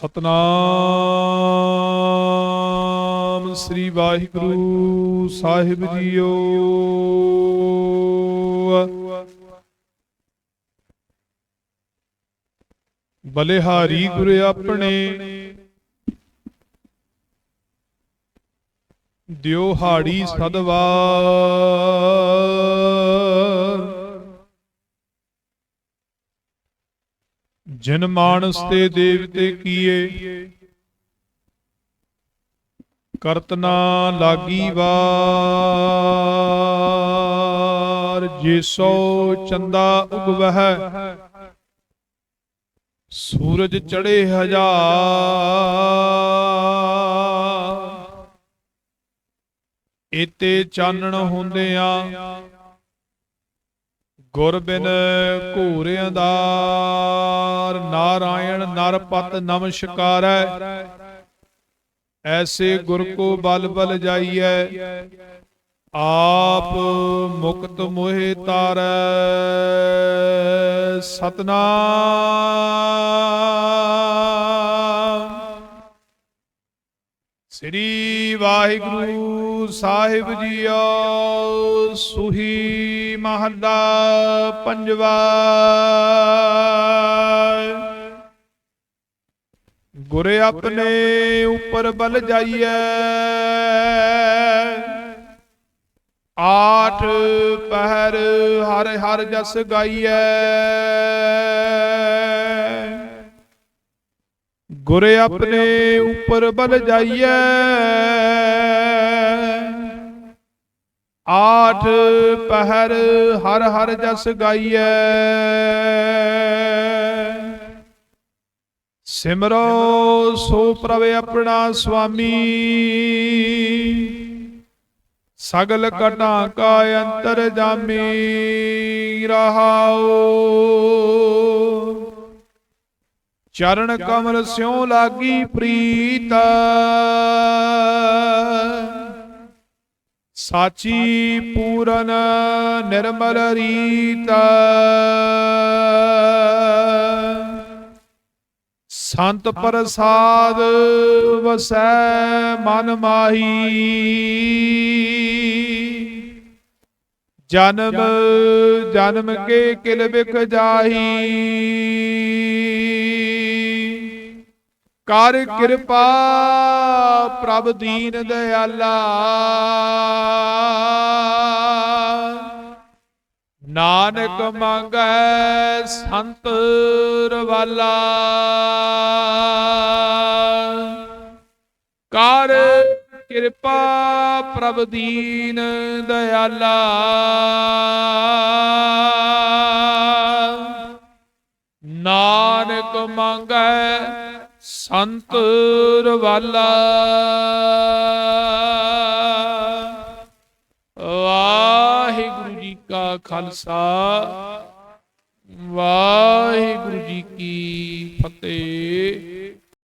ਸਤਨਾਮ ਸ੍ਰੀ ਵਾਹਿਗੁਰੂ ਸਾਹਿਬ ਜੀਓ। ਬਲਿਹਾਰੀ ਗੁਰ ਆਪਣੇ ਦਿਓ ਹਾੜੀ ਸਦਵਾਰ ਜਿਨ ਮਾਨਸ ਤੇ ਦੇਵਤੇ ਕੀਏ। ਕਰਤਨਾ ਲਾਗੀ ਵਾਰ ਜਿਸੋ ਚੰਦਾ ਉਗਵਹਿ, ਸੂਰਜ ਚੜੇ ਹਜ਼ਾਰ। ਇਤੇ ਚਾਨਣ ਹੁੰਦੇ ਆ ਗੁਰ ਬਿਨ ਘੂਰ ਅੰਦਾਰ ਨਾਰਾਇਣ ਨਰਪਤ ਨਮਸਕਾਰੈ ਐਸੇ ਗੁਰ ਕੋ ਬਲ ਬਲ ਜਾਈਐ, ਆਪ ਮੁਕਤ ਮੋਹਿ ਤਾਰੈ। ਸਤਨਾਮ। ਸ੍ਰੀ ਵਾਹਿਗੁਰੂ ਸਾਹਿਬ ਜੀਓ, ਸੁਹੀ ਮਹੱਲਾ ਪੰਜਵਾ। ਗੁਰ ਆਪਣੇ ਉੱਪਰ ਬਲ ਜਾਈਐ। ਆਠ ਪਹਿਰ ਹਰ ਹਰ ਜਸ ਗਾਈਐ। ਗੁਰ ਆਪਣੇ ਉੱਪਰ ਬਲ ਜਾਈਐ। ਆਠ ਪਹਿਰ ਹਰ ਹਰ ਜਸ ਗਾਈਐ। ਸਿਮਰੋ ਸੋ ਪ੍ਰਭ ਆਪਣਾ ਸੁਆਮੀ। ਸਗਲ ਕਟਾਂ ਕਾ ਅੰਤਰ ਜਾਮੀ। ਰਹਾਓ ਚਰਨ ਕਮਲ ਸਿਉ ਲਾਗੀ ਪ੍ਰੀਤ। ਸਾਚੀ ਪੂਰਨ ਨਿਰਮਲ ਰੀਤ। ਸੰਤ ਪ੍ਰਸਾਦ ਵਸੈ ਮਨ ਮਾਹੀ। ਜਨਮ ਜਨਮ ਕੇ ਕਿਲ ਬਿਖ ਜਾਹੀ। ਕਰ ਕਿਰਪਾ ਪ੍ਰਭ ਦੀਨ ਦਿਆਲਾ। ਨਾਨਕ ਮੰਗੈ ਸੰਤ ਰਵਾਲਾ। ਕਰ ਕਿਰਪਾ ਪ੍ਰਭ ਦੀਨ ਦਿਆਲਾ। ਨਾਨਕ ਮੰਗੈ ਸੰਤ ਰਵਾਲਾ। ਵਾਹਿਗੁਰੂ ਜੀ ਕਾ ਖਾਲਸਾ। ਵਾਹਿਗੁਰੂ ਜੀ ਕੀ ਫਤਿਹ।